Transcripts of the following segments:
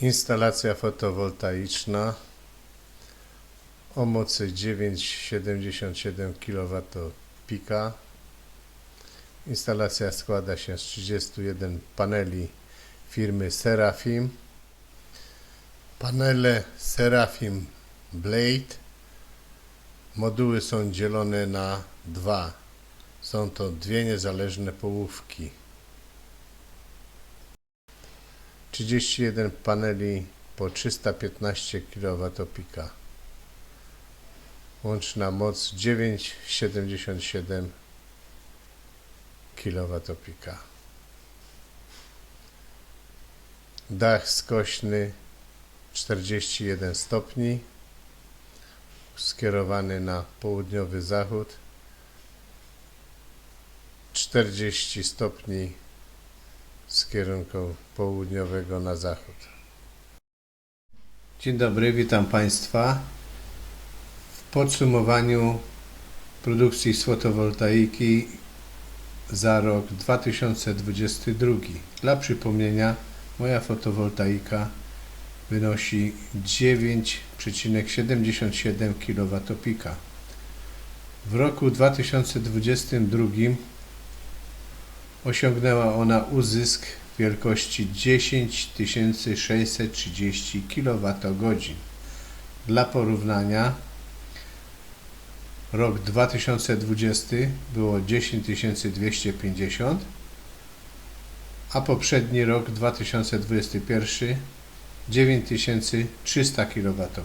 Instalacja fotowoltaiczna o mocy 9,77 kW pika. Instalacja składa się z 31 paneli firmy Serafim. Panele Serafim Blade. Moduły są dzielone na dwa. Są to dwie niezależne połówki. 31 paneli po 315 kW pika. Łączna moc 9,77 kW pika. Dach skośny 41 stopni skierowany na południowy zachód 40 stopni z kierunku południowego na zachód. Dzień dobry, witam Państwa. W podsumowaniu produkcji z fotowoltaiki za rok 2022. Dla przypomnienia, moja fotowoltaika wynosi 9,77 kW pika. W roku 2022 osiągnęła ona uzysk wielkości 10 630 kWh. Dla porównania rok 2020 było 10 250 a poprzedni rok 2021 9300 kWh.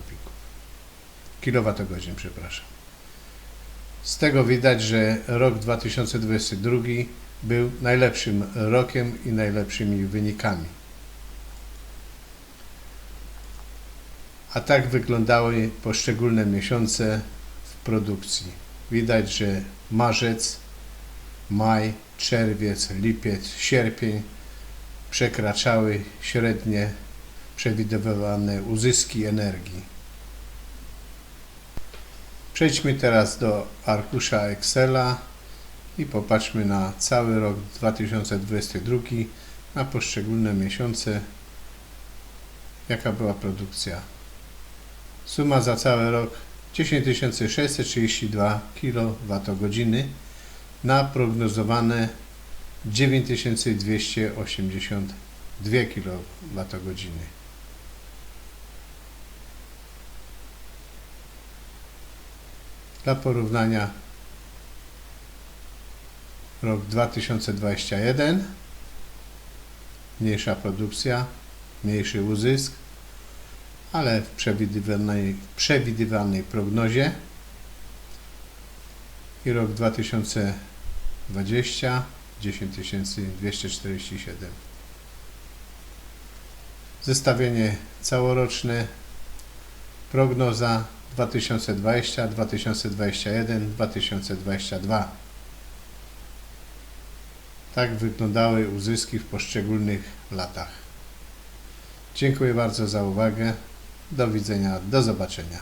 przepraszam. Z tego widać, że rok 2022 był najlepszym rokiem i najlepszymi wynikami. A tak wyglądały poszczególne miesiące w produkcji. Widać, że marzec, maj, czerwiec, lipiec, sierpień przekraczały średnie przewidywane uzyski energii. Przejdźmy teraz do arkusza Excela i popatrzmy na cały rok 2022, na poszczególne miesiące, jaka była produkcja. Suma za cały rok 10 632 kWh na prognozowane 9282 kWh. Dla porównania rok 2021 mniejsza produkcja, mniejszy uzysk, ale w przewidywanej, przewidywanej prognozie. I rok 2020 10 247 zestawienie całoroczne prognoza 2020 2021 2022 tak wyglądały uzyski w poszczególnych latach. Dziękuję bardzo za uwagę. Do widzenia, do zobaczenia.